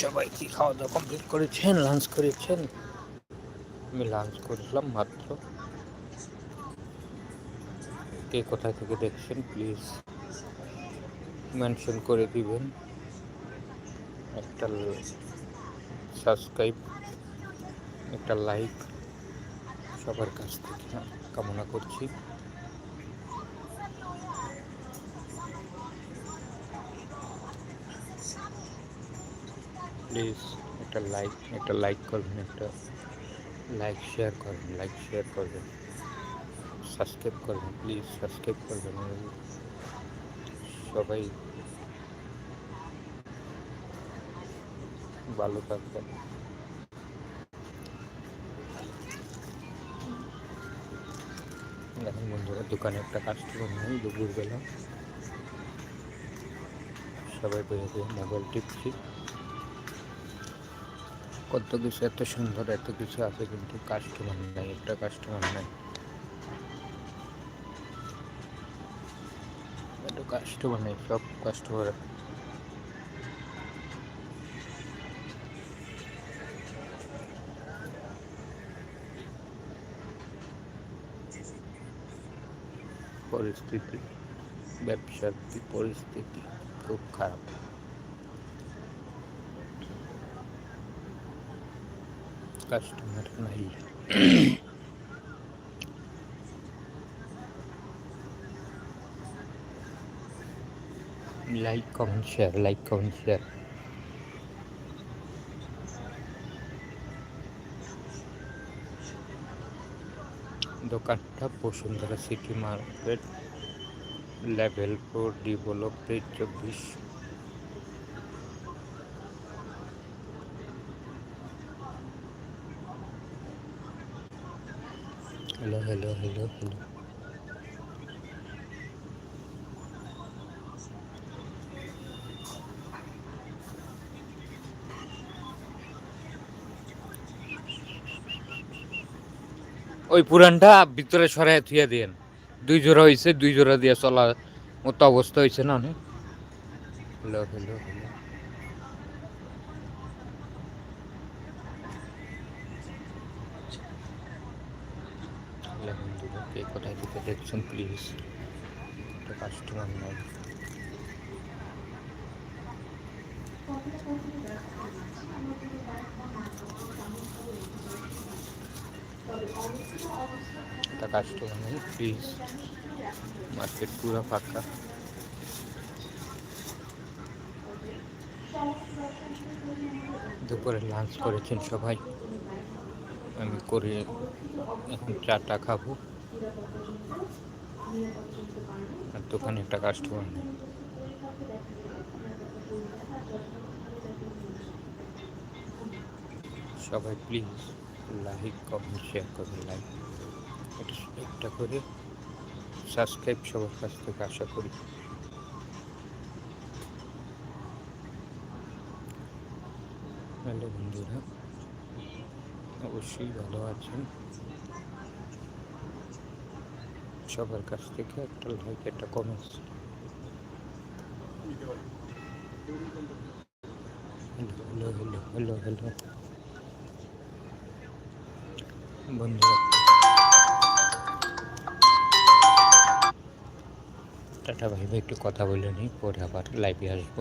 সবাই কি খাওয়া দাওয়া কমপ্লিট করেছেন লাঞ্চ করেছেন? আমি লাঞ্চ করেছিলাম মাত্র। কে কোথায় থেকে দেখছেন প্লিজ মেনশন করে দিবেন। একটা সাবস্ক্রাইব একটা লাইক সবার কাছ থেকে কামনা করছি। প্লিজ একটা লাইক একটা লাইক করবেন, একটা লাইক শেয়ার করবেন লাইক শেয়ার করবেন সাবস্ক্রাইব করবেন প্লিজ সাবস্ক্রাইব করবেন। সবাই ভালো থাকবেন। দেখেন বন্ধুরা, দোকানে একটা কাস্টমার নেই, দুপুরবেলা। সবাই বেরিয়ে মোবাইল টিপছি। কত কিছু, এত সুন্দর, এত কিছু আছে কিন্তু কাস্টমার নাই, একটা কাস্টমার নাই। একটা কাস্টমার নেই, সব কাস্টমার পরিস্থিতি, ব্যবসার পরিস্থিতি খুব খারাপ। কাস্টমার নাই like comment share like comment share দোকানটা Bashundhara City market level four develop page চব্বিশ হ্যালো হ্যালো হ্যালো হ্যালো ওই পুরানটা ভিতরে সরাই থুয়ে দিয়েন। দুই জোড়া হয়েছে দুই জোড়া দিয়ে চলা মতো অবস্থা হয়েছে না অনেক? হ্যালো হ্যালো হ্যালো বন্ধুরা কে কোথায় থেকে দেখছেন প্লিজ একটা কাস্টমার নাই। একটা কাস্টমার নেই প্লিজ মার্কেট পুরো ফাঁকা। দুপুরে লাঞ্চ করেছেন সবাই। আমি করে, এখন চাটা খাব। আর দোকানে একটা কাস্টমার নেই। সবাই প্লিজ লাইক কমেন্ট শেয়ার করবে লাইক এটা একটা করে সাবস্ক্রাইব সবার কাছ থেকে আশা করি। হ্যালো বন্ধুরা। অবশ্যই ভালো আছেন। সবার কাছ থেকে একটা লাইক একটা comments hello hello hello hello. বন্ধুরা। টাটা, ভাই একটু কথা বলে নিই, পরে আবার লাইভে আসব।